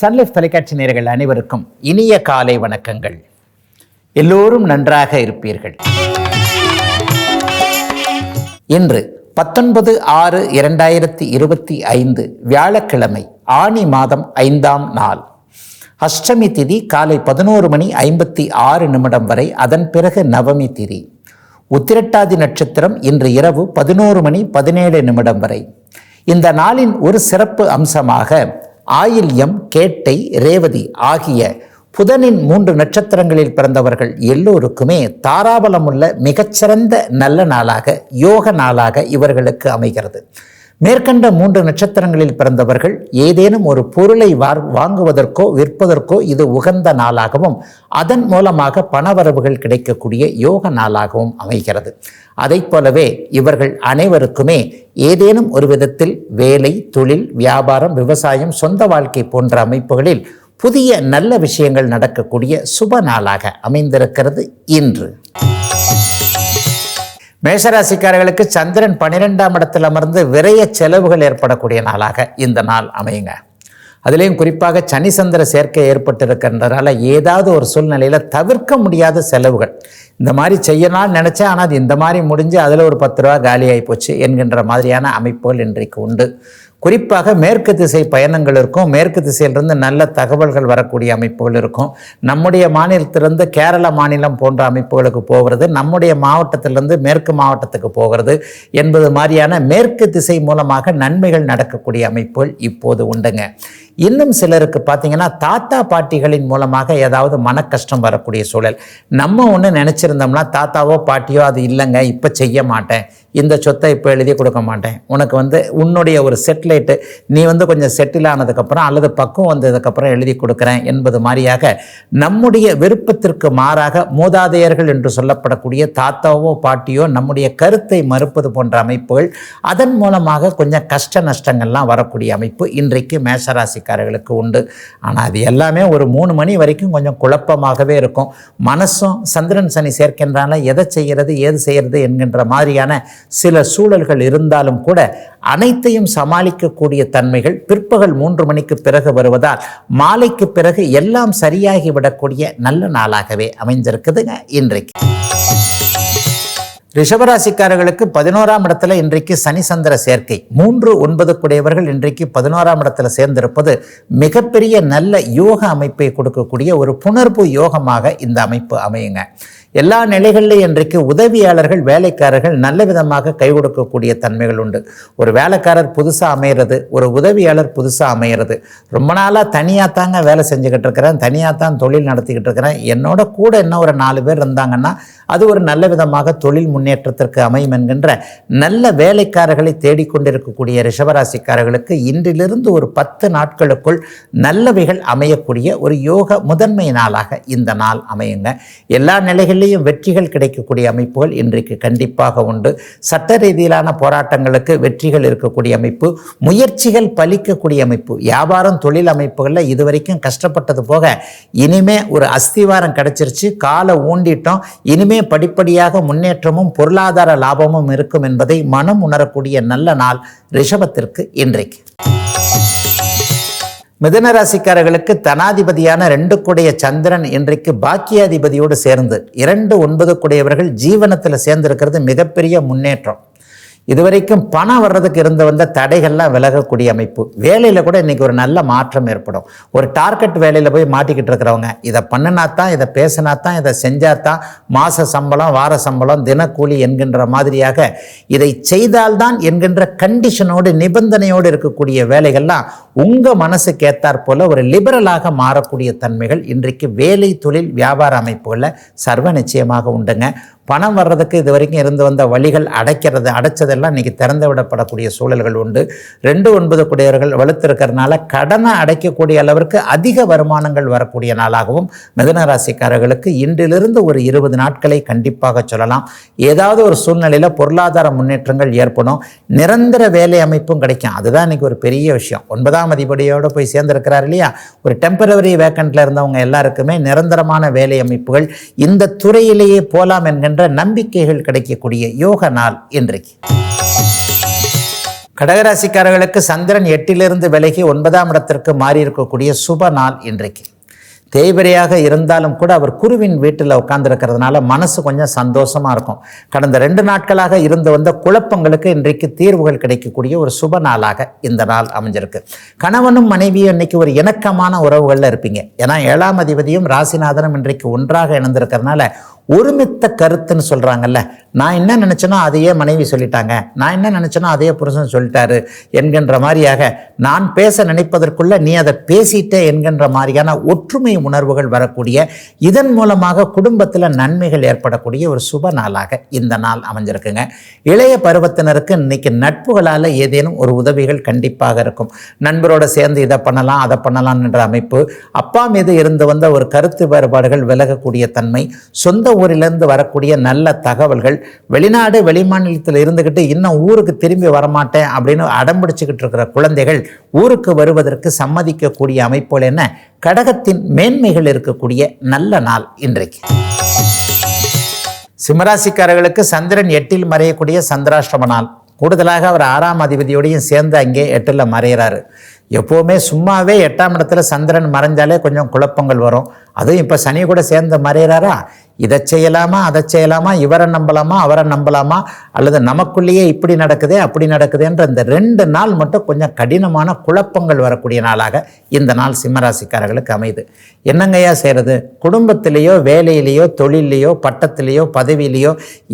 Sun Life தொலைக்காட்சி நேர்கள் அனைவருக்கும் இனிய காலை வணக்கங்கள். எல்லோரும் நன்றாக இருப்பீர்கள். இன்று பத்தொன்பது ஆறு இரண்டாயிரத்தி இருபத்தி ஐந்து வியாழக்கிழமை ஆனி மாதம் ஐந்தாம் நாள். அஷ்டமி திதி காலை பதினோரு மணி ஐம்பத்தி ஆறு நிமிடம் வரை அதன் பிறகு நவமி திதி. உத்திரட்டாதி நட்சத்திரம் இன்று இரவு பதினோரு மணி பதினேழு நிமிடம் வரை. இந்த நாளின் ஒரு சிறப்பு அம்சமாக ஆயில்யம் கேட்டை ரேவதி ஆகிய புதனின் மூன்று நட்சத்திரங்களில் பிறந்தவர்கள் எல்லோருக்குமே தாராபலமுள்ள மிகச்சிறந்த நல்ல நாளாக யோக நாளாக இவர்களுக்கு அமைகிறது. மேற்கண்ட மூன்று நட்சத்திரங்களில் பிறந்தவர்கள் ஏதேனும் ஒரு பொருளை வா வாங்குவதற்கோ விற்பதற்கோ இது உகந்த நாளாகவும் அதன் மூலமாக பணவரவுகள் கிடைக்கக்கூடிய யோக நாளாகவும் அமைகிறது. அதைப் போலவே இவர்கள் அனைவருக்குமே ஏதேனும் ஒரு விதத்தில் வேலை தொழில் வியாபாரம் விவசாயம் சொந்த வாழ்க்கை போன்ற அமைப்புகளில் புதிய நல்ல விஷயங்கள் நடக்கக்கூடிய சுப நாளாக அமைந்திருக்கிறது இன்று. மேஷராசிக்காரர்களுக்கு சந்திரன் பன்னிரெண்டாம் இடத்தில் அமர்ந்து விரைய செலவுகள் ஏற்படக்கூடிய நாளாக இந்த நாள் அமையுங்க. அதுலேயும் குறிப்பாக சனி சந்திர சேர்க்கை ஏற்பட்டிருக்கின்றனால ஏதாவது ஒரு சூழ்நிலையில் தவிர்க்க முடியாத செலவுகள். இந்த மாதிரி செய்யலாம்னு நினச்சேன். ஆனால் அது இந்த மாதிரி முடிஞ்சு அதில் ஒரு பத்து ரூபா காலியாகி போச்சு என்கின்ற மாதிரியான அமைப்புகள் இன்றைக்கு உண்டு. குறிப்பாக மேற்கு திசை பயணங்கள் இருக்கும். மேற்கு திசையிலிருந்து நல்ல தகவல்கள் வரக்கூடிய அமைப்புகள் இருக்கும். நம்முடைய மாநிலத்திலிருந்து கேரள மாநிலம் போன்ற அமைப்புகளுக்கு போகிறது. நம்முடைய மாவட்டத்திலிருந்து மேற்கு மாவட்டத்துக்கு போகிறது என்பது மாதிரியான மேற்கு திசை மூலமாக நன்மைகள் நடக்கக்கூடிய அமைப்புகள் இப்போது உண்டுங்க. இன்னும் சிலருக்கு பார்த்தீங்கன்னா தாத்தா பாட்டிகளின் மூலமாக ஏதாவது மன கஷ்டம் வரக்கூடிய சூழல். நம்ம ஒன்று இருந்தோம்னா தாத்தாவோ பாட்டியோ அது இல்லைங்க. இப்போ செய்ய மாட்டேன். இந்த சொத்தை இப்போ எழுதி கொடுக்க மாட்டேன். உனக்கு வந்து உன்னுடைய ஒரு செட்டிலைட்டு நீ வந்து கொஞ்சம் செட்டில் ஆனதுக்கப்புறம் அல்லது பக்குவம் வந்ததுக்கப்புறம் எழுதி கொடுக்குறேன் என்பது மாதிரியாக நம்முடைய விருப்பத்திற்கு மாறாக மூதாதையர்கள் என்று சொல்லப்படக்கூடிய தாத்தாவோ பாட்டியோ நம்முடைய கருத்தை மறுப்பது போன்ற அமைப்புகள் அதன் மூலமாக கொஞ்சம் கஷ்ட நஷ்டங்கள்லாம் வரக்கூடிய அமைப்பு இன்றைக்கு மேஷராசிக்காரர்களுக்கு உண்டு. ஆனால் அது எல்லாமே ஒரு மூணு மணி வரைக்கும் கொஞ்சம் குழப்பமாகவே இருக்கும். மனசும் சந்திரன் சனி சேர்க்கின்றால எதை செய்கிறது ஏது செய்கிறது என்கின்ற மாதிரியான சில சூழல்கள் இருந்தாலும் கூட அனைத்தையும் சமாளிக்கக்கூடிய தன்மைகள் பிற்பகல் மூன்று மணிக்கு பிறகு வருவதால் மாலைக்கு பிறகு எல்லாம் சரியாகி விடக்கூடிய நல்ல நாளாகவே அமைஞ்சிருக்குதுங்க இன்றைக்கு. ரிஷபராசிக்காரர்களுக்கு பதினோராம் இடத்துல இன்றைக்கு சனி சந்திர சேர்க்கை. மூன்று ஒன்பது குடையவர்கள் இன்றைக்கு பதினோராம் இடத்துல சேர்ந்திருப்பது மிகப்பெரிய நல்ல யோக அமைப்பை கொடுக்கக்கூடிய ஒரு புணர்வு யோகமாக இந்த அமைப்பு அமையுங்க. எல்லா நிலைகளிலும் இன்றைக்கு உதவியாளர்கள் வேலைக்காரர்கள் நல்ல விதமாக கை கொடுக்கக்கூடிய தன்மைகள் உண்டு. ஒரு வேலைக்காரர் புதுசாக அமையிறது ஒரு உதவியாளர் புதுசாக அமையிறது. ரொம்ப நாளாக தனியாக தாங்க வேலை செஞ்சுக்கிட்டு இருக்கிறேன் தனியாக தான் தொழில் நடத்திக்கிட்டு இருக்கிறேன். என்னோட கூட இன்னும் ஒரு நாலு பேர் இருந்தாங்கன்னா அது ஒரு நல்ல விதமாக தொழில் முன்னேற்றத்திற்கு அமையும் என்கின்ற நல்ல வேலைக்காரர்களை தேடிக்கொண்டிருக்கக்கூடிய ரிஷபராசிக்காரர்களுக்கு இன்றிலிருந்து ஒரு பத்து நாட்களுக்குள் நல்லவைகள் அமையக்கூடிய ஒரு யோக முதன்மை நாளாக இந்த நாள் அமையுங்க. எல்லா நிலைகளிலும் நிலைகளிலையும் வெற்றிகள் கிடைக்கக்கூடிய அமைப்புகள் இன்றைக்கு கண்டிப்பாக உண்டு. சட்ட ரீதியிலான போராட்டங்களுக்கு வெற்றிகள் இருக்கக்கூடிய அமைப்பு முயற்சிகள் பலிக்கக்கூடிய அமைப்பு. வியாபாரம் தொழில் அமைப்புகளில் இதுவரைக்கும் கஷ்டப்பட்டது போக இனிமே ஒரு அஸ்திவாரம் கிடைச்சிருச்சு. காலை ஊண்டிட்டோம். இனிமே படிப்படியாக முன்னேற்றமும் பொருளாதார லாபமும் இருக்கும் என்பதை மனம் உணரக்கூடிய நல்ல நாள் ரிஷபத்திற்கு இன்றைக்கு. மிதன ராசிக்காரர்களுக்கு தனாதிபதியான ரெண்டு கூடைய சந்திரன் இன்றைக்கு பாக்கியாதிபதியோடு சேர்ந்து இரண்டு ஒன்பது கூடையவர்கள் ஜீவனத்தில் சேர்ந்திருக்கிறது மிகப்பெரிய முன்னேற்றம். இதுவரைக்கும் பணம் வர்றதுக்கு இருந்து வந்த தடைகள்லாம் விலகக்கூடிய அமைப்பு. வேலையில் கூட இன்றைக்கி ஒரு நல்ல மாற்றம் ஏற்படும். ஒரு டார்கெட் வேலையில் போய் மாட்டிக்கிட்டு இருக்கிறவங்க இதை பண்ணினா தான் இதை பேசினா தான் இதை செஞ்சால் தான் மாத சம்பளம் வார சம்பளம் தினக்கூலி என்கின்ற மாதிரியாக இதை செய்தால்தான் என்கின்ற கண்டிஷனோடு நிபந்தனையோடு இருக்கக்கூடிய வேலைகள்லாம் உங்கள் மனசுக்கு ஏத்தாற் போல் ஒரு லிபரலாக மாறக்கூடிய தன்மைகள் இன்றைக்கு வேலை தொழில் வியாபார அமைப்புகளில் சர்வ நிச்சயமாக உண்டுங்க. பணம் வர்றதுக்கு இது வரைக்கும் இருந்து வந்த வழிகள் அடைக்கிறது அடைச்சதெல்லாம் இன்றைக்கி திறந்து விடப்படக்கூடிய சூழல்கள் உண்டு. ரெண்டு ஒன்பது குடியவர்கள் வலுத்திருக்கிறதுனால கடனை அடைக்கக்கூடிய அளவிற்கு அதிக வருமானங்கள் வரக்கூடிய நாளாகவும் மிதன ராசிக்காரர்களுக்கு இன்றிலிருந்து ஒரு இருபது நாட்களை கண்டிப்பாக சொல்லலாம். ஏதாவது ஒரு சூழ்நிலையில் பொருளாதார முன்னேற்றங்கள் ஏற்படும். நிரந்தர வேலை அமைப்பும் கிடைக்கும். அதுதான் இன்றைக்கி ஒரு பெரிய விஷயம். ஒன்பதாம் அதிபதியோடு போய் சேர்ந்திருக்கிறார் இல்லையா? ஒரு டெம்பரவரி வேக்கண்ட்டில் இருந்தவங்க எல்லாருக்குமே நிரந்தரமான வேலை அமைப்புகள் இந்த துறையிலேயே போலாம் என்கின்ற நம்பிக்கைகள் கிடைக்கக்கூடிய யோக நாள் இன்றைக்கு. கடகராசிக்காரர்களுக்கு சந்திரன் எட்டிலிருந்து விலகி ஒன்பதாம் இடத்திற்கு மாறி இருக்கக்கூடிய சுப நாள் இன்றைக்கு. தேய்பிரையாக இருந்தாலும் கூட அவர் குருவின் வீட்டில் உட்கார்ந்துருக்கிறதுனால மனசு கொஞ்சம் சந்தோஷமாக இருக்கும். கடந்த ரெண்டு நாட்களாக இருந்து வந்த குழப்பங்களுக்கு இன்றைக்கு தீர்வுகள் கிடைக்கக்கூடிய ஒரு சுப நாளாக இந்த நாள் அமைஞ்சிருக்கு. கணவனும் மனைவியும் இன்னைக்கு ஒரு இணக்கமான உறவுகளில் இருப்பீங்க. ஏன்னா ஏழாம் அதிபதியும் ராசிநாதனும் இன்றைக்கு ஒன்றாக இணைந்திருக்கிறதுனால ஒருமித்த கருத்துன்னு சொல்கிறாங்கல்ல நான் என்ன நினச்சேனோ அதையே மனைவி சொல்லிட்டாங்க. நான் என்ன நினச்சேனோ அதையே புருஷன் சொல்லிட்டாரு என்கின்ற மாதிரியாக நான் பேச நினைப்பதற்குள்ள நீ அதை பேசிட்டே என்கின்ற மாதிரியான ஒற்றுமை உணர்வுகள் வரக்கூடிய இதன் மூலமாக குடும்பத்தில் நன்மைகள் ஏற்படக்கூடிய ஒரு சுப நாளாக இந்த நாள் அமைஞ்சிருக்குங்க. இளைய பருவத்தினருக்கு இன்னைக்கு நட்புகளால் ஏதேனும் ஒரு உதவிகள் கண்டிப்பாக இருக்கும். நண்பரோட சேர்ந்து இதை பண்ணலாம் அதை பண்ணலாம் என்ற அமைப்பு அப்பா மீது இருந்து வந்த ஒரு கருத்து வேறுபாடுகள் விலகக்கூடிய தன்மை சொந்த ஊரிலிருந்து வரக்கூடிய நல்ல தகவல்கள் வெளிநாடு வெளிமாநிலத்தில் இருந்துக்கிட்டு இன்னும் ஊருக்கு திரும்பி வரமாட்டேன் அப்படின்னு அடம்பிடிச்சுக்கிட்டு இருக்கிற குழந்தைகள் ஊருக்கு வருவதற்கு சம்மதிக்கக்கூடிய அமைப்புகள் என்ன? கடகத்தின் மேன்மைகள் இருக்கக்கூடிய நல்ல நாள் இன்றைக்கு. சிம்மராசிக்காரர்களுக்கு சந்திரன் எட்டில் மறையக்கூடிய சந்திராஷ்டம நாள். கூடுதலாக அவர் ஆறாம் அதிபதியோடையும் சேர்ந்து அங்கே எட்டில் மறையிறாரு. எப்போவுமே சும்மாவே எட்டாம் இடத்துல சந்திரன் மறைஞ்சாலே கொஞ்சம் குழப்பங்கள் வரும். அதுவும் இப்போ சனி கூட சேர்ந்து மறைகிறாரா இதை செய்யலாமா அதை செய்யலாமா இவரை நம்பலாமா அவரை நம்பலாமா அல்லது நமக்குள்ளேயே இப்படி நடக்குதே அப்படி நடக்குதேன்ற இந்த ரெண்டு நாள் மட்டும் கொஞ்சம் கடினமான குழப்பங்கள் வரக்கூடிய நாளாக இந்த நாள் சிம்மராசிக்காரர்களுக்கு அமையுது. என்னங்கய்யா செய்கிறது குடும்பத்திலேயோ வேலையிலேயோ தொழிலையோ பட்டத்திலேயோ பதவியிலேயோ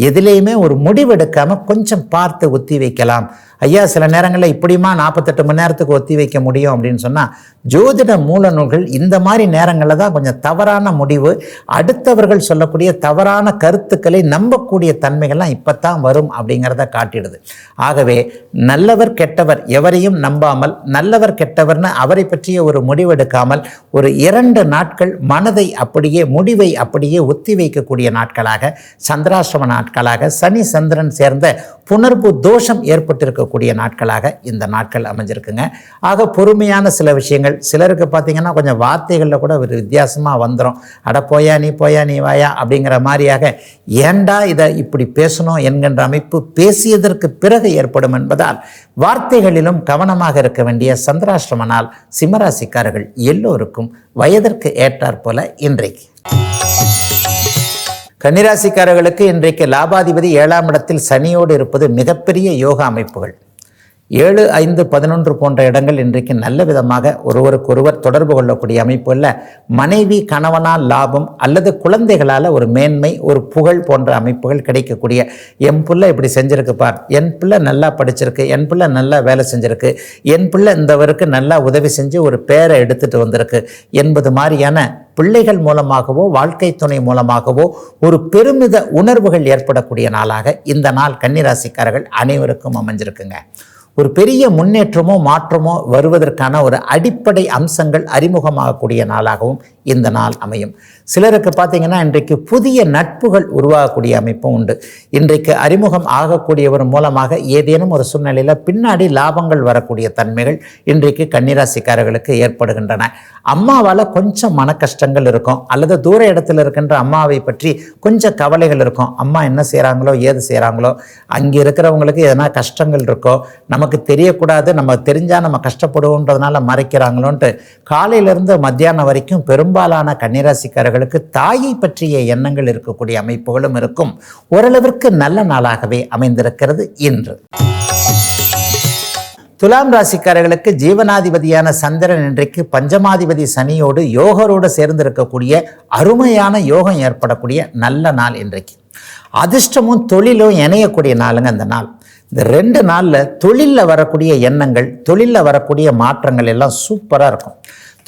எதுலேயுமே ஒரு முடிவெடுக்காமல் கொஞ்சம் பார்த்து ஒத்தி வைக்கலாம். ஐயா சில நேரங்களில் இப்படிமா நாற்பத்தெட்டு மணி நேரத்துக்கு ஒத்தி வைக்க முடியும் அப்படின்னு சொன்னால் ஜோதிட மூல நூல்கள் இந்த மாதிரி நேரங்களில் தான் கொஞ்சம் தவறான முடிவு அடுத்தவர்கள் சொல்லக்கூடிய தவறான கருத்துக்களை நம்பக்கூடிய தன்மைகள்லாம் இப்போ தான் வரும் அப்படிங்கிறத காட்டிடுது. ஆகவே நல்லவர் கெட்டவர் எவரையும் நம்பாமல் நல்லவர் கெட்டவர்னு அவரை பற்றிய ஒரு முடிவெடுக்காமல் ஒரு இரண்டு நாட்கள் மனதை அப்படியே முடிவை அப்படியே ஒத்தி வைக்கக்கூடிய நாட்களாக சந்திராசிரம நாட்களாக சனி சந்திரன் சேர்ந்த புணர்வு தோஷம் இருக்கக்கூடிய நாட்களாக இந்த நாட்கள் அமைஞ்சிருக்குங்க. ஆக பொறுமையான சில விஷயங்கள் சிலருக்கு பார்த்தீங்கன்னா கொஞ்சம் வார்த்தைகளில் கூட ஒரு வித்தியாசமாக வந்துடும் அட போயா நீ போயா நீ வாயா அப்படிங்கிற மாதிரியாக ஏண்டா இதை இப்படி பேசணும் என்கின்ற அமைப்பு பேசியதற்கு பிறகு ஏற்படும் என்பதால் வார்த்தைகளிலும் கவனமாக இருக்க வேண்டிய சந்திராஷ்டிரம சிம்மராசிக்காரர்கள் எல்லோருக்கும் வயதிற்கு ஏற்றாற்போல இன்றைக்கு. கன்னிராசிக்காரர்களுக்கு இன்றைக்கு லாபாதிபதி ஏழாம் இடத்தில் சனியோடு இருப்பது மிகப்பெரிய யோகா அமைப்புகள். ஏழு ஐந்து பதினொன்று போன்ற இடங்கள் இன்றைக்கு நல்ல விதமாக ஒருவருக்கொருவர் தொடர்பு கொள்ளக்கூடிய அமைப்புகளில் மனைவி கணவனால் லாபம் அல்லது குழந்தைகளால் ஒரு மேன்மை ஒரு புகழ் போன்ற அமைப்புகள் கிடைக்கக்கூடிய என் பிள்ளை இப்படி செஞ்சுருக்கு பார். என் பிள்ளை நல்லா படிச்சிருக்கு என் பிள்ளை நல்லா வேலை செஞ்சுருக்கு என் பிள்ளை இந்தவருக்கு நல்லா உதவி செஞ்சு ஒரு பேரை எடுத்துட்டு வந்திருக்கு என்பது மாதிரியான பிள்ளைகள் மூலமாகவோ வாழ்க்கை துணை மூலமாகவோ ஒரு பெருமித உணர்வுகள் ஏற்படக்கூடிய நாளாக இந்த நாள் கன்னிராசிக்காரர்கள் அனைவருக்கும் அமைஞ்சிருக்குங்க. ஒரு பெரிய முன்னேற்றமோ மாற்றமோ வருவதற்கான ஒரு அடிப்படை அம்சங்கள் அறிமுகமாகக்கூடிய நாளாகவும் இந்த நாள் அமையும். சிலருக்கு பார்த்தீங்கன்னா இன்றைக்கு புதிய நட்புகள் உருவாகக்கூடிய அமைப்பும் உண்டு. இன்றைக்கு அறிமுகம் ஆகக்கூடியவர் மூலமாக ஏதேனும் ஒரு சூழ்நிலையில் பின்னாடி லாபங்கள் வரக்கூடிய தன்மைகள் இன்றைக்கு கன்னிராசிக்காரர்களுக்கு ஏற்படுகின்றன. அம்மாவால் கொஞ்சம் மன கஷ்டங்கள் இருக்கும். அல்லது தூர இடத்துல இருக்கின்ற அம்மாவை பற்றி கொஞ்சம் கவலைகள் இருக்கும். அம்மா என்ன செய்கிறாங்களோ ஏது செய்கிறாங்களோ அங்கே இருக்கிறவங்களுக்கு எதனா கஷ்டங்கள் இருக்கோ நமக்கு தெரியக்கூடாது நம்ம தெரிஞ்சால் நம்ம கஷ்டப்படுவோன்றதுனால மறைக்கிறாங்களோன்ட்டு காலையிலேருந்து மத்தியானம் வரைக்கும் பெரும்பாலான கன்னிராசிக்காரர்களுக்கு தாயை பற்றிய எண்ணங்கள் இருக்கக்கூடிய அமைப்புகளும் இருக்கும். ஓரளவிற்கு நல்ல நாளாகவே அமைந்திருக்கிறது இன்று. துலாம் ராசிக்காரர்களுக்கு ஜீவனாதிபதியான சந்திரன் இன்றைக்கு பஞ்சமாதிபதி சனியோடு யோகரோடு சேர்ந்திருக்கக்கூடிய அருமையான யோகம் ஏற்படக்கூடிய நல்ல நாள் இன்றைக்கு. அதிர்ஷ்டமும் தொழிலும் இணையக்கூடிய நாளுங்க அந்த நாள். இந்த ரெண்டு நாளில் தொழிலில் வரக்கூடிய எண்ணங்கள் தொழிலில் வரக்கூடிய மாற்றங்கள் எல்லாம் சூப்பராக இருக்கும்.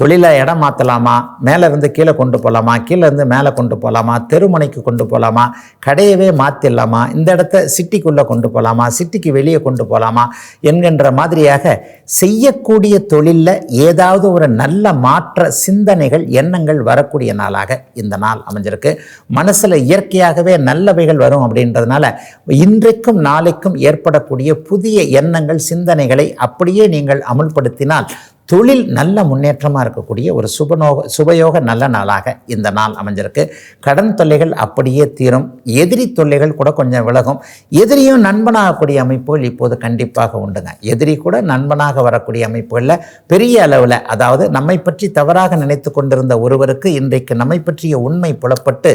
தொழிலை இடம் மாற்றலாமா மேலே இருந்து கீழே கொண்டு போகலாமா கீழே இருந்து மேலே கொண்டு போகலாமா தெருமனைக்கு கொண்டு போகலாமா கடையவே மாற்றிடலாமா இந்த இடத்த சிட்டிக்குள்ளே கொண்டு போகலாமா சிட்டிக்கு வெளியே கொண்டு போகலாமா என்கின்ற மாதிரியாக செய்யக்கூடிய தொழிலில் ஏதாவது ஒரு நல்ல மாற்ற சிந்தனைகள் எண்ணங்கள் வரக்கூடிய நாளாக இந்த நாள் அமைஞ்சிருக்கு. மனசில் இயற்கையாகவே நல்லவைகள் வரும் அப்படின்றதுனால இன்றைக்கும் நாளைக்கும் ஏற்படக்கூடிய புதிய எண்ணங்கள் சிந்தனைகளை அப்படியே நீங்கள் அமுல்படுத்தினால் தொழில் நல்ல முன்னேற்றமாக இருக்கக்கூடிய ஒரு சுபநோக சுபயோக நல்ல நாளாக இந்த நாள் அமைஞ்சிருக்கு. கடன் தொல்லைகள் அப்படியே தீரும். எதிரி தொல்லைகள் கூட கொஞ்சம் விலகும். எதிரியும் நண்பனாகக்கூடிய அமைப்புகள் இப்போது கண்டிப்பாக உண்டுங்க. எதிரி கூட நண்பனாக வரக்கூடிய அமைப்புகளில் பெரிய அளவில் அதாவது நம்மை பற்றி தவறாக நினைத்து கொண்டிருந்த ஒருவருக்கு இன்றைக்கு நம்மை பற்றிய உண்மை புலப்பட்டு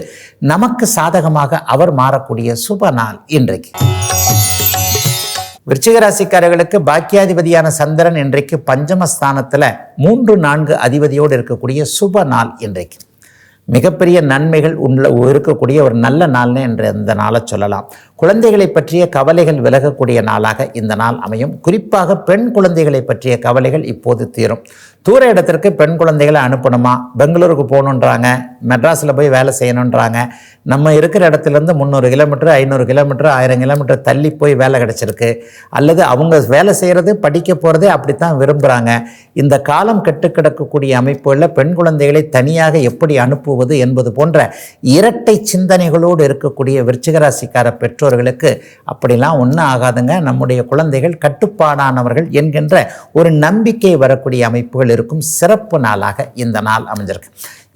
நமக்கு சாதகமாக அவர் மாறக்கூடிய சுப நாள் இன்றைக்கு. விருச்சிக ராசிக்காரர்களுக்கு பாக்கியாதிபதியான சந்திரன் இன்றைக்கு பஞ்சமஸ்தானத்தில் மூன்று நான்கு அதிபதியோடு இருக்கக்கூடிய சுப நாள் இன்றைக்கு. மிகப்பெரிய நன்மைகள் உள்ள இருக்கக்கூடிய ஒரு நல்ல நாள்னு என்று இந்த நாளை சொல்லலாம். குழந்தைகளை பற்றிய கவலைகள் விலகக்கூடிய நாளாக இந்த நாள் அமையும். குறிப்பாக பெண் குழந்தைகளை பற்றிய கவலைகள் இப்போது தீரும். தூர இடத்திற்கு பெண் குழந்தைகளை அனுப்பணுமா? பெங்களூருக்கு போகணுன்றாங்க மெட்ராஸில் போய் வேலை செய்யணுன்றாங்க. நம்ம இருக்கிற இடத்துலேருந்து முந்நூறு கிலோமீட்டர் ஐநூறு கிலோமீட்டர் ஆயிரம் கிலோமீட்டர் தள்ளி போய் வேலை கிடச்சிருக்கு. அல்லது அவங்க வேலை செய்கிறது படிக்க போகிறதே அப்படித்தான் விரும்புகிறாங்க இந்த காலம் கெட்டு கிடக்கக்கூடிய அமைப்புகளில் பெண் குழந்தைகளை தனியாக எப்படி அனுப்புவது என்பது போன்ற இரட்டை சிந்தனைகளோடு இருக்கக்கூடிய விருச்சிகராசிக்கார பெற்றோர்களுக்கு அப்படிலாம் ஒன்றும் ஆகாதுங்க. நம்முடைய குழந்தைகள் கட்டுப்பாடானவர்கள் என்கின்ற ஒரு நம்பிக்கை வரக்கூடிய அமைப்புகள் பேருக்கும் சிறப்பு நாளாக இந்த நாள் அமைஞ்சிருக்கு.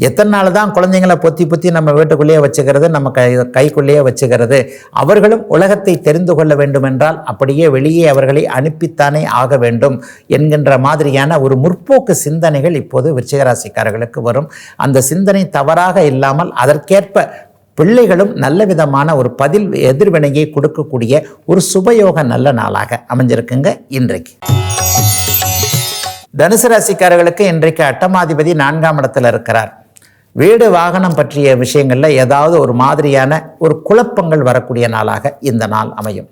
எத்தனை நாள் தான் குழந்தைங்களை பொத்தி பொத்தி நம்ம வீட்டுக்குள்ளேயே வச்சுக்கிறது நம்ம கை கைக்குள்ளேயே வச்சுக்கிறது அவர்களும் உலகத்தை தெரிந்து கொள்ள வேண்டும் என்றால் அப்படியே வெளியே அவர்களை அனுப்பித்தானே ஆக வேண்டும் என்கின்ற மாதிரியான ஒரு முற்போக்கு சிந்தனைகள் இப்போது விருச்சிகராசிக்காரர்களுக்கு வரும். அந்த சிந்தனை தவறாக இல்லாமல் அதற்கேற்ப பிள்ளைகளும் நல்ல விதமான ஒரு பதில் எதிர்வினையை கொடுக்கக்கூடிய ஒரு சுபயோக நல்ல நாளாக அமைஞ்சிருக்குங்க இன்றைக்கு. தனுசு ராசிக்காரர்களுக்கு இன்றைக்கு அட்டமாதிபதி நான்காம் இடத்துல இருக்கிறார். வீடு வாகனம் பற்றிய விஷயங்களில் ஏதாவது ஒரு மாதிரியான ஒரு குழப்பங்கள் வரக்கூடிய நாளாக இந்த நாள் அமையும்.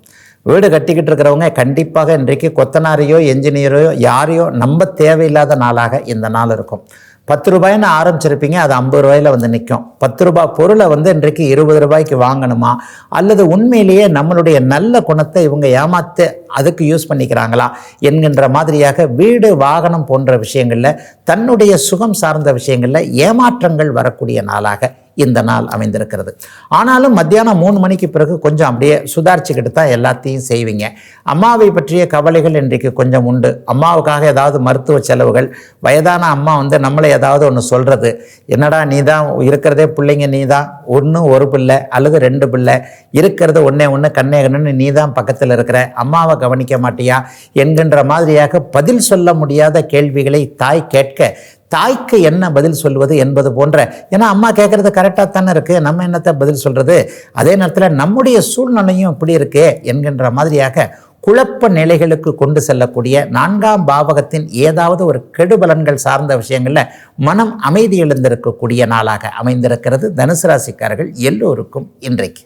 வீடு கட்டிக்கிட்டு இருக்கிறவங்க கண்டிப்பாக இன்றைக்கு கொத்தனாரையோ என்ஜினியரோ யாரையோ நம்ப தேவையில்லாத நாளாக இந்த நாள் இருக்கும். பத்து ரூபாய்னு ஆரம்பிச்சிருப்பீங்க அது ஐம்பது ரூபாயில் வந்து நிற்கும் பத்து ரூபாய் பொருளை வந்து இன்றைக்கு இருபது ரூபாய்க்கு வாங்கணுமா? அல்லது உண்மையிலேயே நம்மளுடைய நல்ல குணத்தை இவங்க ஏமாத்த அதுக்கு யூஸ் பண்ணிக்கிறாங்களா என்கின்ற மாதிரியாக வீடு வாகனம் போன்ற விஷயங்களில் தன்னுடைய சுகம் சார்ந்த விஷயங்களில் ஏமாற்றங்கள் வரக்கூடிய நாளாக இந்த நாள் அமைந்திருக்கிறது. ஆனாலும் மத்தியானம் மூணு மணிக்கு பிறகு கொஞ்சம் அப்படியே சுதாரிச்சுக்கிட்டு தான் எல்லாத்தையும் செய்வீங்க. அம்மாவை பற்றிய கவலைகள் இன்றைக்கு கொஞ்சம் உண்டு. அம்மாவுக்காக ஏதாவது மருத்துவ செலவுகள் வயதான அம்மா வந்து நம்மளை ஏதாவது ஒன்று சொல்கிறது என்னடா நீ தான் இருக்கிறதே பிள்ளைங்க நீ தான் ஒன்று ஒரு பிள்ளை அல்லது ரெண்டு பிள்ளை. இருக்கிறது ஒன்றே ஒன்று கண்ணே கண்ணுன்னு நீ தான் பக்கத்தில் இருக்கிற. அம்மாவை கவனிக்க மாட்டியா? என்கின்ற மாதிரியாக பதில் சொல்ல முடியாத கேள்விகளை தாய் கேட்க தாய்க்கு என்ன பதில் சொல்வது என்பது போன்ற ஏன்னா அம்மா கேட்குறது கரெக்டாக தானே இருக்குது நம்ம என்னத்தை பதில் சொல்கிறது அதே நேரத்தில் நம்முடைய சூழ்நிலையும் இப்படி இருக்கே என்கின்ற மாதிரியாக குழப்ப நிலைகளுக்கு கொண்டு செல்லக்கூடிய நான்காம் பாவகத்தின் ஏதாவது ஒரு கெடுபலன்கள் சார்ந்த விஷயங்களில் மனம் அமைதி எழுந்திருக்கக்கூடிய நாளாக அமைந்திருக்கிறது. தனுசு ராசிக்காரர்கள் எல்லோருக்கும் இன்றைக்கு.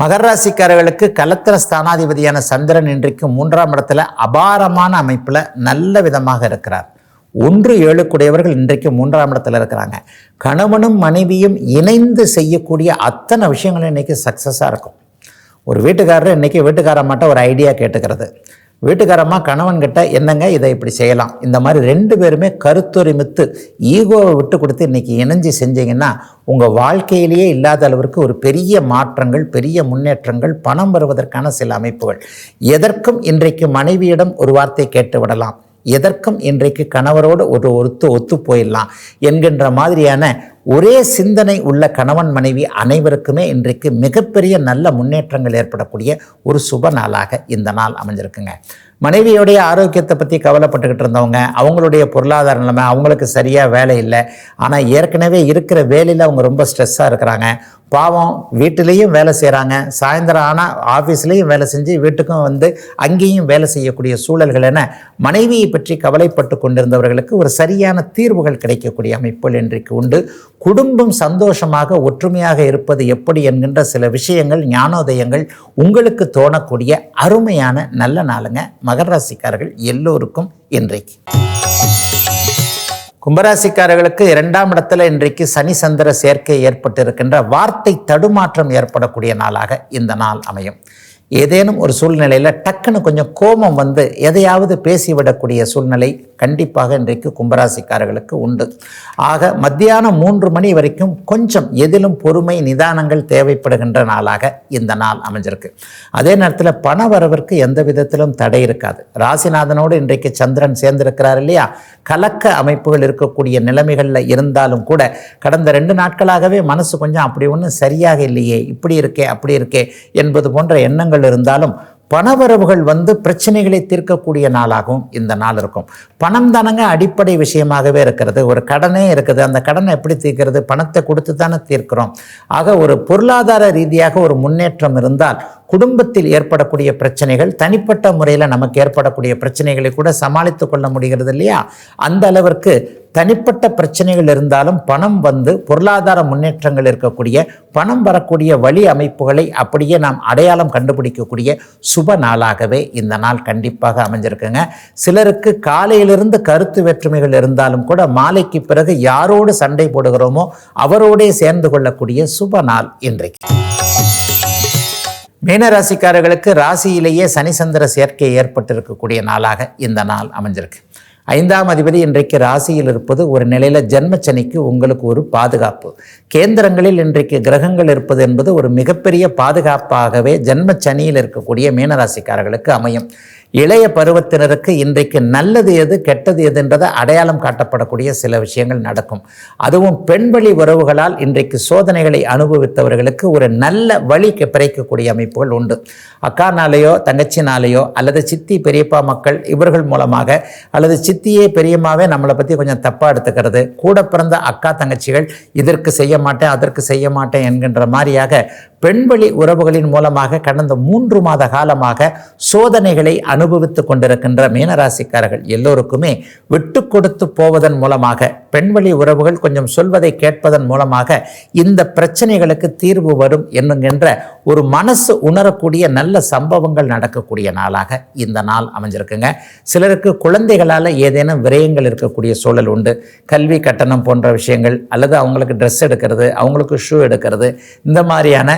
மகர ராசிக்காரர்களுக்கு கலத்திர ஸ்தானாதிபதியான சந்திரன் இன்றைக்கு மூன்றாம் இடத்துல அபாரமான அமைப்பில் நல்ல விதமாக இருக்கிறார். ஒன்று ஏழுக்குடையவர்கள் இன்றைக்கு மூன்றாம் இடத்துல இருக்கிறாங்க. கணவனும் மனைவியும் இணைந்து செய்யக்கூடிய அத்தனை விஷயங்களும் இன்றைக்கி சக்ஸஸாக இருக்கும். ஒரு வீட்டுக்காரர் இன்றைக்கி வீட்டுக்காரம்மாட்ட ஒரு ஐடியா கேட்டுக்கிறது. வீட்டுக்காரம்மா கணவன்கிட்ட என்னங்க இதை இப்படி செய்யலாம்? இந்த மாதிரி ரெண்டு பேருமே கருத்தொருமித்து ஈகோவை விட்டு கொடுத்து இன்றைக்கி இணைஞ்சு செஞ்சீங்கன்னா உங்கள் வாழ்க்கையிலேயே இல்லாத அளவிற்கு ஒரு பெரிய மாற்றங்கள் பெரிய முன்னேற்றங்கள் பணம் வருவதற்கான சில அமைப்புகள். எதற்கும் இன்றைக்கு மனைவியிடம் ஒரு வார்த்தை கேட்டு விடலாம். எதற்கும் இன்றைக்கு கணவரோடு ஒரு ஒத்து ஒத்து போயிடலாம். என்கின்ற மாதிரியான ஒரே சிந்தனை உள்ள கணவன் மனைவி அனைவருக்குமே இன்றைக்கு மிகப்பெரிய நல்ல முன்னேற்றங்கள் ஏற்படக்கூடிய ஒரு சுப நாளாக இந்த நாள் அமைஞ்சிருக்குங்க. மனைவியோடைய ஆரோக்கியத்தை பற்றி கவலைப்பட்டுக்கிட்டு இருந்தவங்க அவங்களுடைய பொருளாதார நிலைமை அவங்களுக்கு சரியாக வேலை இல்லை. ஆனால் ஏற்கனவே இருக்கிற வேலையில் அவங்க ரொம்ப ஸ்ட்ரெஸ்ஸாக இருக்கிறாங்க. பாவம் வீட்டிலையும் வேலை செய்கிறாங்க சாயந்தரம் ஆனால் ஆஃபீஸ்லேயும் வேலை செஞ்சு வீட்டுக்கும் வந்து அங்கேயும் வேலை செய்யக்கூடிய சூழல்கள் என மனைவியை பற்றி கவலைப்பட்டு கொண்டிருந்தவர்களுக்கு ஒரு சரியான தீர்வுகள் கிடைக்கக்கூடிய அமைப்புகள் இன்றைக்கு உண்டு. குடும்பம் சந்தோஷமாக ஒற்றுமையாக இருப்பது எப்படி என்கின்ற சில விஷயங்கள் ஞானோதயங்கள் உங்களுக்கு தோணக்கூடிய அருமையான நல்ல நாளுங்க. மகர ராசிக்காரர்கள் எல்லோருக்கும் இன்றைக்கு. கும்பராசிக்காரர்களுக்கு இரண்டாம் இடத்துல இன்றைக்கு சனி சந்திர சேர்க்கை ஏற்பட்டிருக்கின்ற வார்த்தை தடுமாற்றம் ஏற்படக்கூடிய நாளாக இந்த நாள் அமையும். ஏதேனும் ஒரு சூழ்நிலையில் டக்குன்னு கொஞ்சம் கோபம் வந்து எதையாவது பேசிவிடக்கூடிய சூழ்நிலை கண்டிப்பாக இன்றைக்கு கும்பராசிக்காரர்களுக்கு உண்டு. ஆக மத்தியானம் மூன்று மணி வரைக்கும் கொஞ்சம் எதிலும் பொறுமை நிதானங்கள் தேவைப்படுகின்ற நாளாக இந்த நாள் அமைஞ்சிருக்கு. அதே நேரத்தில் பண வரவிற்கு எந்த விதத்திலும் தடை இருக்காது. ராசிநாதனோடு இன்றைக்கு சந்திரன் சேர்ந்திருக்கிறார் இல்லையா? கலக்க அமைப்புகள் இருக்கக்கூடிய நிலைமைகளில் இருந்தாலும் கூட கடந்த ரெண்டு நாட்களாகவே மனசு கொஞ்சம் அப்படி ஒன்றும் சரியாக இல்லையே இப்படி இருக்கே அப்படி இருக்கே என்பது போன்ற எண்ணங்கள் இருந்தாலும் பணவரவுகள் வந்து பிரச்சனைகளை தீர்க்கக்கூடிய நாளாகவும் இந்த நாள் இருக்கும். பணம் தானங்க அடிப்படை விஷயமாகவே இருக்கிறது. ஒரு கடனே இருக்குது. அந்த கடனை எப்படி தீர்க்கிறது? பணத்தை கொடுத்து தானே தீர்க்கிறோம். ஆக ஒரு பொருளாதார ரீதியாக ஒரு முன்னேற்றம் இருந்தால் குடும்பத்தில் ஏற்படக்கூடிய பிரச்சனைகள் தனிப்பட்ட முறையில் நமக்கு ஏற்படக்கூடிய பிரச்சனைகளை கூட சமாளித்து கொள்ள முடிகிறது இல்லையா? அந்த அளவிற்கு தனிப்பட்ட பிரச்சனைகள் இருந்தாலும் பணம் வந்து பொருளாதார முன்னேற்றங்கள் இருக்கக்கூடிய பணம் வரக்கூடிய வழி அமைப்புகளை அப்படியே நாம் அடையாளம் கண்டுபிடிக்கக்கூடிய சுப நாளாகவே இந்த நாள் கண்டிப்பாக அமைஞ்சிருக்குங்க. சிலருக்கு காலையிலிருந்து கருத்து வேற்றுமைகள் இருந்தாலும் கூட மாலைக்கு பிறகு யாரோடு சண்டை போடுகிறோமோ அவரோடே சேர்ந்து கொள்ளக்கூடிய சுப நாள் இன்றைக்கு. மீனராசிக்காரர்களுக்கு ராசியிலேயே சனி சந்திர சேர்க்கை ஏற்பட்டிருக்கக்கூடிய நாளாக இந்த நாள் அமைஞ்சிருக்கு. ஐந்தாம் அதிபதி இன்றைக்கு ராசியில் இருப்பது ஒரு நிலையில் ஜென்மச்சனிக்கு உங்களுக்கு ஒரு பாதுகாப்பு. கேந்திரங்களில் இன்றைக்கு கிரகங்கள் இருப்பது என்பது ஒரு மிகப்பெரிய பாதுகாப்பாகவே ஜென்மச்சனியில் இருக்கக்கூடிய மீனராசிக்காரர்களுக்கு அமையும். இளைய பருவத்தினருக்கு இன்றைக்கு நல்லது எது கெட்டது எதுன்றதை அடையாளம் காட்டப்படக்கூடிய சில விஷயங்கள் நடக்கும். அதுவும் பெண்வழி உறவுகளால் இன்றைக்கு சோதனைகளை அனுபவித்தவர்களுக்கு ஒரு நல்ல வழி பிறக்கக்கூடிய அமைப்புகள் உண்டு. அக்கானாலேயோ தங்கச்சினாலேயோ அல்லது சித்தி பெரியப்பா மக்கள் இவர்கள் மூலமாக அல்லது சித்தியே பெரியம்மாவே நம்மளை பற்றி கொஞ்சம் தப்பாக எடுத்துக்கிறது. கூட பிறந்த அக்கா தங்கச்சிகள் இதற்கு செய்ய மாட்டேன் அதற்கு செய்ய மாட்டேன் என்கின்ற மாதிரியாக பெண்வழி உறவுகளின் மூலமாக கடந்த மூன்று மாத காலமாக சோதனைகளை அனுபவித்து கொண்டிருக்கின்ற மீனராசிக்காரர்கள் எல்லோருக்குமே விட்டு கொடுத்து போவதன் மூலமாக பெண்வழி உறவுகள் கொஞ்சம் சொல்வதை கேட்பதன் மூலமாக இந்த பிரச்சனைகளுக்கு தீர்வு வரும் என்னுங்கின்ற ஒரு மனசு உணரக்கூடிய நல்ல சம்பவங்கள் நடக்கக்கூடிய நாளாக இந்த நாள் அமைஞ்சிருக்குங்க. சிலருக்கு குழந்தைகளால் ஏதேனும் விரயங்கள் இருக்கக்கூடிய சூழல் உண்டு. கல்வி கட்டணம் போன்ற விஷயங்கள் அல்லது அவங்களுக்கு ட்ரெஸ் எடுக்கிறது அவங்களுக்கு ஷூ எடுக்கிறது இந்த மாதிரியான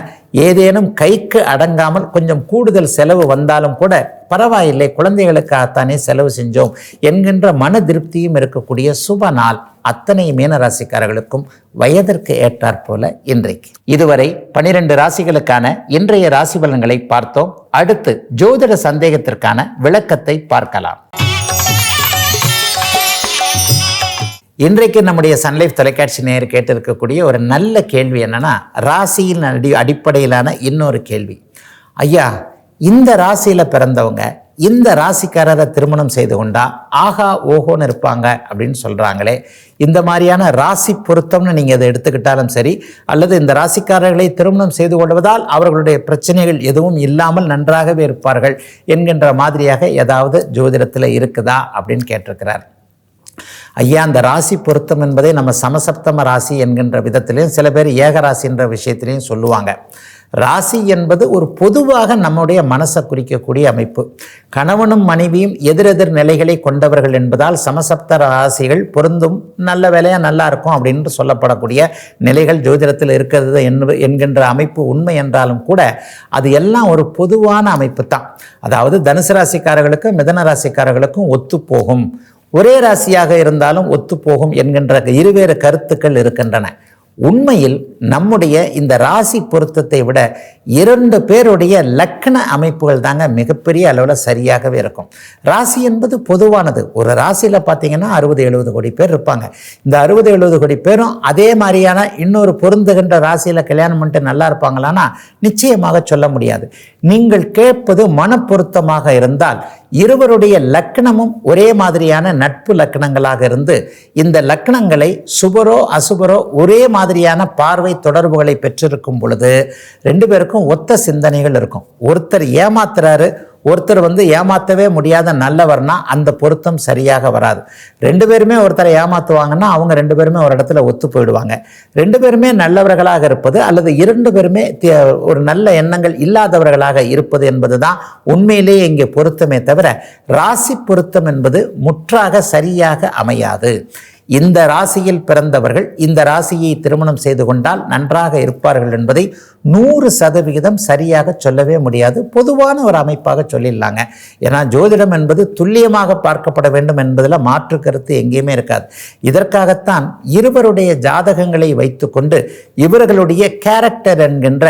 ஏதேனும் கைக்கு அடங்காமல் கொஞ்சம் கூடுதல் செலவு வந்தாலும் கூட பரவாயில்லை குழந்தைகளுக்காகத்தானே செலவு செஞ்சோம் என்கின்ற மன திருப்தியும் இருக்கக்கூடிய சுப நாள் அத்தனை மீனராசிக்காரர்களுக்கும் வயதிற்கு ஏற்றாற் போல இன்றைக்கு. இதுவரை பனிரெண்டு ராசிகளுக்கான இன்றைய ராசி பலன்களை பார்த்தோம். அடுத்து ஜோதிட சந்தேகத்திற்கான விளக்கத்தை பார்க்கலாம். இன்றைக்கு நம்முடைய சன்லைஃப் தொலைக்காட்சி நேர் கேட்டிருக்கக்கூடிய ஒரு நல்ல கேள்வி என்னன்னா ராசியின் அடி அடிப்படையிலான இன்னொரு கேள்வி. ஐயா இந்த ராசியில் பிறந்தவங்க இந்த ராசிக்காரரை திருமணம் செய்து கொண்டா ஆகா ஓஹோன்னு இருப்பாங்க அப்படின்னு சொல்கிறாங்களே இந்த மாதிரியான ராசி பொருத்தம்னு நீங்கள் இதை எடுத்துக்கிட்டாலும் சரி அல்லது இந்த ராசிக்காரர்களை திருமணம் செய்து கொள்வதால் அவர்களுடைய பிரச்சனைகள் எதுவும் இல்லாமல் நன்றாகவே இருப்பார்கள் என்கின்ற மாதிரியாக ஏதாவது ஜோதிடத்தில் இருக்குதா அப்படின்னு கேட்டிருக்கிறார். ஐயா அந்த ராசி பொருத்தம் என்பதை நம்ம சமசப்தம ராசி என்கின்ற விதத்திலையும் சில பேர் ஏகராசி என்ற விஷயத்திலையும் சொல்லுவாங்க. ராசி என்பது ஒரு பொதுவாக நம்முடைய மனசை குறிக்கக்கூடிய அமைப்பு. கணவனும் மனைவியும் எதிரெதிர் நிலைகளை கொண்டவர்கள் என்பதால் சமசப்த ராசிகள் பொருந்தும் நல்ல வேலையாக நல்லா இருக்கும் அப்படின்னு சொல்லப்படக்கூடிய நிலைகள் ஜோதிடத்தில் இருக்கிறது என்கின்ற அமைப்பு உண்மை என்றாலும் கூட அது எல்லாம் ஒரு பொதுவான அமைப்பு தான் அதாவது தனுசு ராசிக்காரர்களுக்கும் மிதன ராசிக்காரர்களுக்கும் ஒத்துப்போகும். ஒரே ராசியாக இருந்தாலும் ஒத்துப்போகும் என்கின்ற இருவேறு கருத்துக்கள் இருக்கின்றன. உண்மையில் நம்முடைய இந்த ராசி பொருத்தத்தை விட இரண்டு பேருடைய லக்கண அமைப்புகள் தாங்க மிகப்பெரிய அளவில் சரியாகவே இருக்கும். ராசி என்பது பொதுவானது. ஒரு ராசியில் பார்த்தீங்கன்னா அறுபது எழுபது கோடி பேர் இருப்பாங்க. இந்த அறுபது எழுபது கோடி பேரும் அதே மாதிரியான இன்னொரு பொருந்துகின்ற ராசியில் கல்யாணம் பண்ணிட்டு நல்லா இருப்பாங்களான்னா நிச்சயமாக சொல்ல முடியாது. நீங்கள் கேட்பது மனப்பொருத்தமாக இருந்தால் இருவருடைய லக்கணமும் ஒரே மாதிரியான நட்பு லக்கணங்களாக இருந்து இந்த லக்கணங்களை சுபரோ அசுபரோ ஒரே மாதிரியான பார்வை தொடர்புகளை பெற்றிருக்கும் பொழுது ரெண்டு பேருக்கும் ஒத்த சிந்தனைகள் இருக்கும். ஒருத்தர் ஏமாத்துறாரு ஒருத்தர் வந்து ஏமாற்றவே முடியாத நல்லவர்னா அந்த பொருத்தம் சரியாக வராது. ரெண்டு பேருமே ஒருத்தரை ஏமாற்றுவாங்கன்னா அவங்க ரெண்டு பேருமே ஒரு இடத்துல ஒத்து போயிடுவாங்க. ரெண்டு பேருமே நல்லவர்களாக இருப்பது அல்லது இரண்டு பேருமே ஒரு நல்ல எண்ணங்கள் இல்லாதவர்களாக இருப்பது என்பது தான் உண்மையிலேயே இங்கே பொருத்தமே தவிர ராசி பொருத்தம் என்பது முற்றாக சரியாக அமையாது. இந்த ராசியில் பிறந்தவர்கள் இந்த ராசியை திருமணம் செய்து கொண்டால் நன்றாக இருப்பார்கள் என்பதை நூறு சதவிகிதம் சரியாக சொல்லவே முடியாது. பொதுவான ஒரு அமைப்பாக சொல்லிடலாங்க. ஏன்னா ஜோதிடம் என்பது துல்லியமாக பார்க்கப்பட வேண்டும் என்பதில் மாற்று கருத்து எங்கேயுமே இருக்காது. இதற்காகத்தான் இருவருடைய ஜாதகங்களை வைத்துக்கொண்டு இவர்களுடைய கேரக்டர் என்கின்ற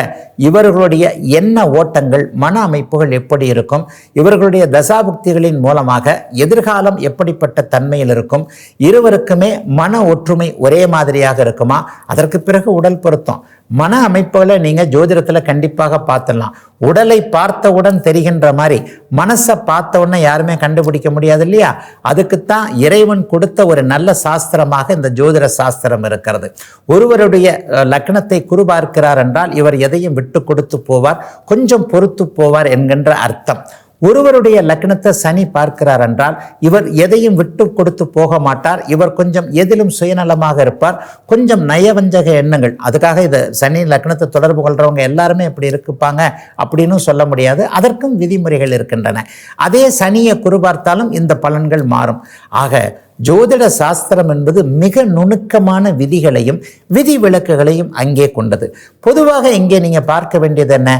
இவர்களுடைய எண்ண ஓட்டங்கள் மன அமைப்புகள் எப்படி இருக்கும் இவர்களுடைய தசாபுக்திகளின் மூலமாக எதிர்காலம் எப்படிப்பட்ட தன்மையில் இருக்கும் இருவருக்குமே மன ஒற்றுமை ஒரே மாதிரியாக இருக்குமா? அதற்கு பிறகு உடல் பொருத்தம். மன அமைப்புகளை நீங்கள் ஜோதிடத்தில் கண்டிப்பாக பார்த்துடலாம். உடலை பார்த்தவுடன் தெரிகின்ற மாதிரி மனசை பார்த்த உடனே யாருமே கண்டுபிடிக்க முடியாது இல்லையா? அதுக்குத்தான் இறைவன் கொடுத்த ஒரு நல்ல சாஸ்திரமாக இந்த ஜோதிட சாஸ்திரம் இருக்கிறது. ஒருவருடைய லக்னத்தை குறுபார்க்கிறார் என்றால் இவர் எதையும் விட்டு கொடுத்து போவார் கொஞ்சம் பொறுத்து போவார் என்கின்ற அர்த்தம். ஒருவருடைய லக்னத்தை சனி பார்க்கிறார் என்றால் இவர் எதையும் விட்டு கொடுத்து போக மாட்டார். இவர் கொஞ்சம் எதிலும் சுயநலமாக இருப்பார். கொஞ்சம் நயவஞ்சக எண்ணங்கள். அதுக்காக இதை சனி லக்னத்தை தொடர்பு கொள்கிறவங்க எல்லாருமே இப்படி இருக்குப்பாங்க அப்படின்னு சொல்ல முடியாது. அதற்கும் விதிமுறைகள் இருக்கின்றன. அதே சனியை குரு பார்த்தாலும் இந்த பலன்கள் மாறும். ஆக ஜோதிட சாஸ்திரம் என்பது மிக நுணுக்கமான விதிகளையும் விதி விலக்குகளையும் அங்கே கொண்டது. பொதுவாக இங்கே நீங்கள் பார்க்க வேண்டியது என்ன?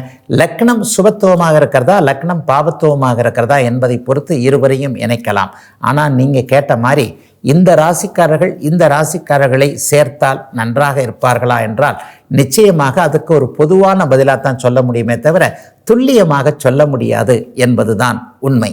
லக்னம் சுபத்துவமாக இருக்கிறதா? லக்னம் பாபத்துவமாக இருக்கிறதா? என்பதை பொறுத்து இருவரையும் இணைக்கலாம். ஆனால் நீங்கள் கேட்ட மாதிரி இந்த ராசிக்காரர்கள் இந்த ராசிக்காரர்களை சேர்த்தால் நன்றாக இருப்பார்களா என்றால் நிச்சயமாக அதுக்கு ஒரு பொதுவான பதிலாக தான் சொல்ல முடியுமே தவிர துல்லியமாக சொல்ல முடியாது என்பதுதான் உண்மை.